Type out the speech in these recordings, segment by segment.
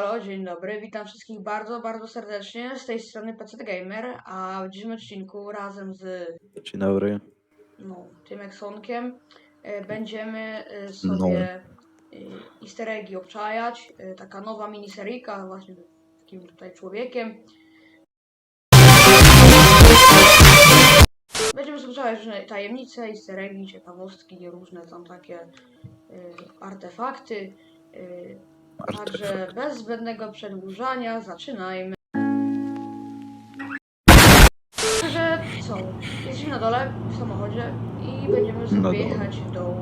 halo, dzień dobry. Witam wszystkich bardzo, bardzo serdecznie. Z tej strony PC Gamer, a w dzisiejszym odcinku razem z Dzień dobry. no, tym Exonkiem e, będziemy e, sobie e, easter eggi obczajać. E, Taka nowa miniseryjka właśnie z takim tutaj człowiekiem. Będziemy sobie obczajać różne tajemnice, easter eggi, ciekawostki, różne tam takie e, artefakty. E, Także bez zbędnego przedłużania zaczynajmy. Także co? Jesteśmy na dole w samochodzie i będziemy Na sobie dole. jechać do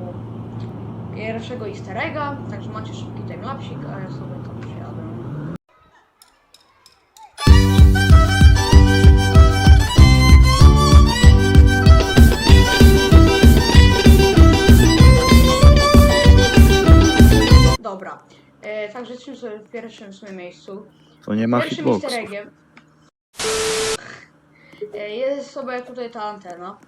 pierwszego easter egga. Także macie szybki timelapsik, a ja sobie tam e, także sobie w pierwszym w sumie miejscu. To nie ma Pierwszym hitboxów. easter eggiem e, jest sobie tutaj ta antena,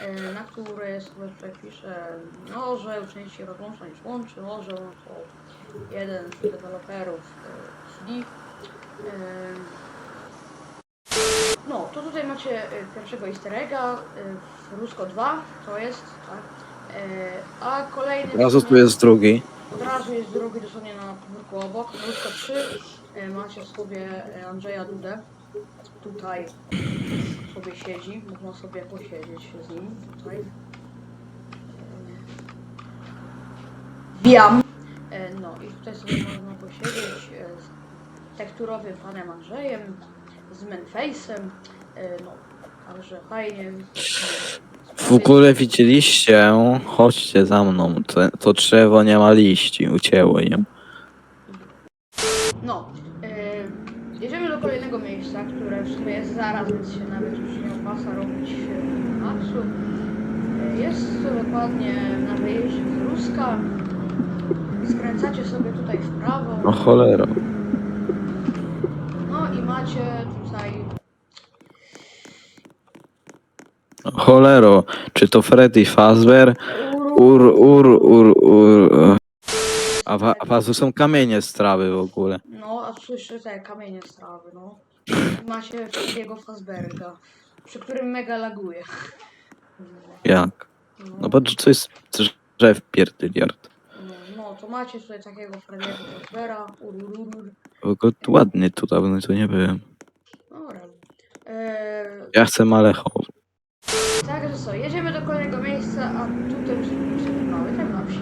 e, na której sobie tutaj pisze, no, że uczestniczy rozłącza niż łączy, może no to jeden z deweloperów e, CD. E, no, to tutaj macie e, pierwszego easter egga, e, w Rusko 2 to jest, tak, e, a kolejny... Razu tu jest drugi. Od razu jest drugi dosłownie na podwórku obok. Ruska 3. E, Macie sobie e, Andrzeja Dudę. Tutaj sobie siedzi. Można sobie posiedzieć z nim. Tutaj. Wbijam. E, No i tutaj sobie można posiedzieć e, z tekturowym panem Andrzejem, z Manface'em. E, No, także fajnie. W ogóle widzieliście? Chodźcie za mną. To, to drzewo nie ma liści. Ucięło je. No, e, jedziemy do kolejnego miejsca, które w sumie jest zaraz, więc się nawet już nie opłaca robić e, mapsu. E, jest to dokładnie na wyjeździe z Ruska. Skręcacie sobie tutaj w prawo. No cholera. No i macie tutaj. No Cholero. Czy to Freddy Fazbear? Ur, ur, ur, ur. A, wa, a tu są kamienie z trawy w ogóle. No, a słyszę te kamienie z trawy, no. Macie jego Fazberga, przy którym mega laguje. Jak? No bo to jest drzew pierdyliard. no, no, to macie tutaj takiego Frediego Fazbera. Ur, ur, ur. W ogóle ładnie tu dawno tu nie byłem. Dobra. Eee, Ja chcę Malecho. Także co, jedziemy do kolejnego miejsca, a tutaj już sobie mały timelapsik.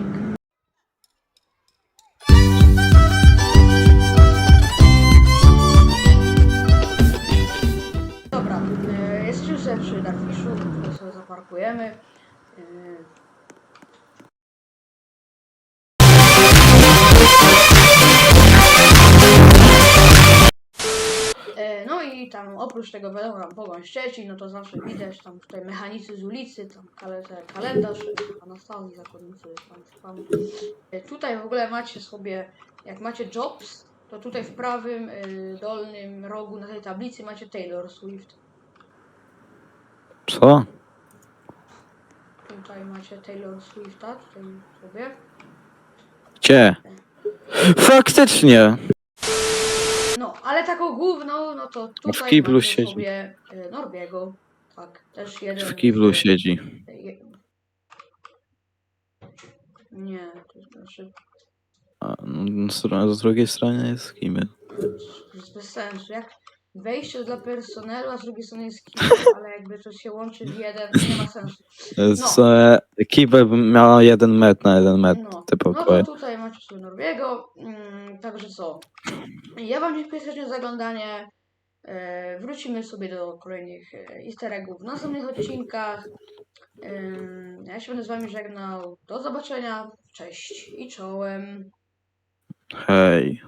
Dobra, e, jesteśmy sobie przy Darfiszu, sobie zaparkujemy. I tam oprócz tego wiadomo tam pogoń Szczecin, no to zawsze widać tam tutaj mechanicy z ulicy, tam kale, kalendarz, Anastazji, zakonnicy, tam, tam. Tutaj w ogóle macie sobie, jak macie jobs, to tutaj w prawym y, dolnym rogu na tej tablicy macie Taylor Swift. Co? Tutaj macie Taylor Swifta, tutaj sobie. Gdzie? Faktycznie! Taką główną, no to tutaj kiblu macie siedzi. sobie Norbiego. Tak, też jeden. W kiblu siedzi. Je- Nie, to znaczy A no, z, z drugiej strony jest kibel. to jest bez sensu. Jak wejście dla personelu, a z drugiej strony jest kibel, ale jakby to się łączy w jeden, nie ma sensu. Z, e, kibel miał jeden metr na jeden metr. No, Te no pokoje. to tutaj macie sobie Norbiego, mm, także co. Ja wam dziękuję serdecznie za oglądanie. E, wrócimy sobie do kolejnych e, easter eggów w następnych odcinkach. Ym, ja się będę z wami żegnał. Do zobaczenia. Cześć i czołem. Hej.